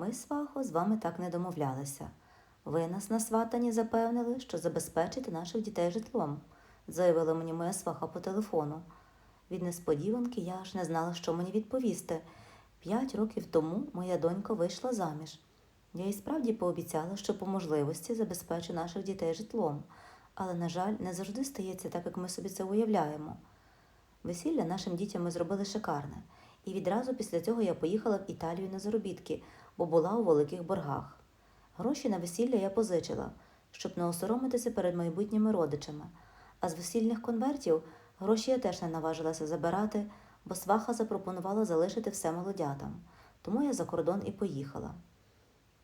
Ми, свахо, з вами так не домовлялися. Ви нас на сватанні запевнили, що забезпечите наших дітей житлом, заявила мені моя сваха по телефону. Від несподіванки я аж не знала, що мені відповісти. П'ять років тому моя донька вийшла заміж. Я їй справді пообіцяла, що по можливості забезпечу наших дітей житлом, але, на жаль, не завжди стається так, як ми собі це уявляємо. Весілля нашим дітям ми зробили шикарне, і відразу після цього я поїхала в Італію на заробітки, бо була у великих боргах. Гроші на весілля я позичила, щоб не осоромитися перед майбутніми родичами, а з весільних конвертів гроші я теж не наважилася забирати, бо сваха запропонувала залишити все молодятам, тому я за кордон і поїхала.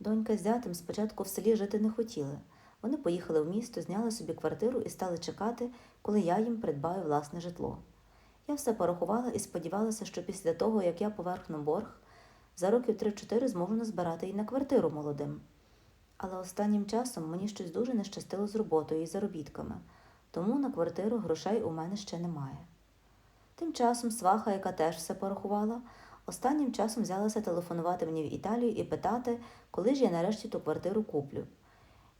Донька з зятем спочатку в селі жити не хотіли. Вони поїхали в місто, зняли собі квартиру і стали чекати, коли я їм придбаю власне житло. Я все порахувала і сподівалася, що після того, як я поверхну борг, за років 3-4 зможу назбирати і на квартиру молодим. Але останнім часом мені щось дуже не щастило з роботою і заробітками, тому на квартиру грошей у мене ще немає. Тим часом сваха, яка теж все порахувала, останнім часом взялася телефонувати мені в Італію і питати, коли ж я нарешті ту квартиру куплю.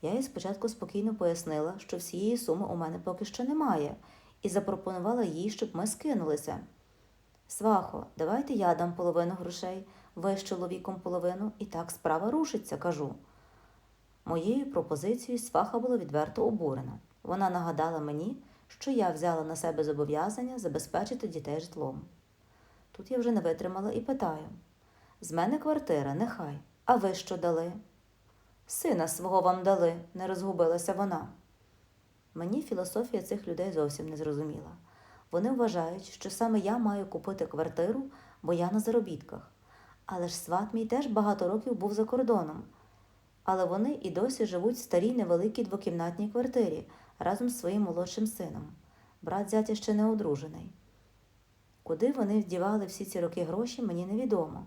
Я їй спочатку спокійно пояснила, що всієї суми у мене поки що немає, і запропонувала їй, щоб ми скинулися. Свахо, давайте я дам половину грошей, ви з чоловіком половину, і так справа рушиться, кажу. Моєю пропозицією сваха була відверто обурена. Вона нагадала мені, що я взяла на себе зобов'язання забезпечити дітей житлом. Тут я вже не витримала і питаю: з мене квартира, нехай, а ви що дали? Сина свого вам дали, не розгубилася вона. Мені філософія цих людей зовсім не зрозуміла. Вони вважають, що саме я маю купити квартиру, бо я на заробітках. Але ж сват мій теж багато років був за кордоном. Але вони і досі живуть в старій невеликій двокімнатній квартирі разом з своїм молодшим сином. Брат зятя ще не одружений. Куди вони вдівали всі ці роки гроші, мені невідомо.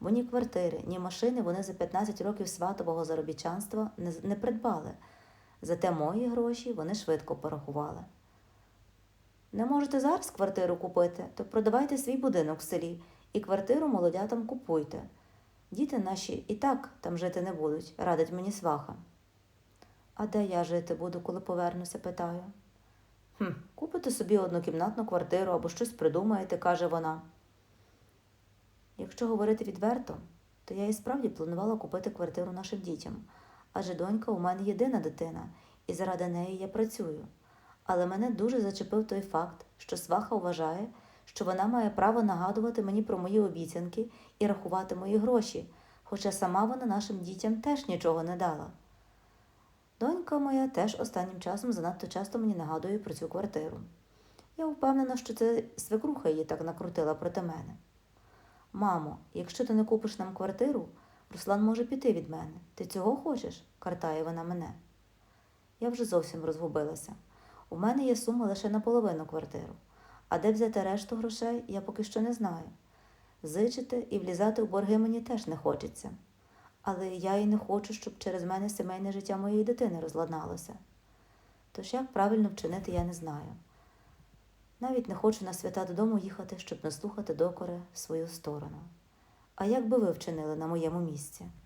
Бо ні квартири, ні машини вони за 15 років сватового заробітчанства не, не придбали. Зате мої гроші вони швидко порахували. Не можете зараз квартиру купити, то продавайте свій будинок в селі і квартиру молодятам купуйте. Діти наші і так там жити не будуть, радить мені сваха. А де я жити буду, коли повернуся, питаю. Хм, купите собі однокімнатну квартиру або щось придумаєте, каже вона. Якщо говорити відверто, то я і справді планувала купити квартиру нашим дітям, адже донька у мене єдина дитина, і заради неї я працюю. Але мене дуже зачепив той факт, що сваха вважає, що вона має право нагадувати мені про мої обіцянки і рахувати мої гроші, хоча сама вона нашим дітям теж нічого не дала. Донька моя теж останнім часом занадто часто мені нагадує про цю квартиру. Я впевнена, що це свекруха її так накрутила проти мене. Мамо, якщо ти не купиш нам квартиру, Руслан може піти від мене. Ти цього хочеш? картає вона мене. Я вже зовсім розгубилася. У мене є сума лише на половину квартиру, а де взяти решту грошей, я поки що не знаю. Зичити і влізати в борги мені теж не хочеться. Але я і не хочу, щоб через мене сімейне життя моєї дитини розладналося. Тож як правильно вчинити, я не знаю. Навіть не хочу на свята додому їхати, щоб не докори в свою сторону. А як би ви вчинили на моєму місці?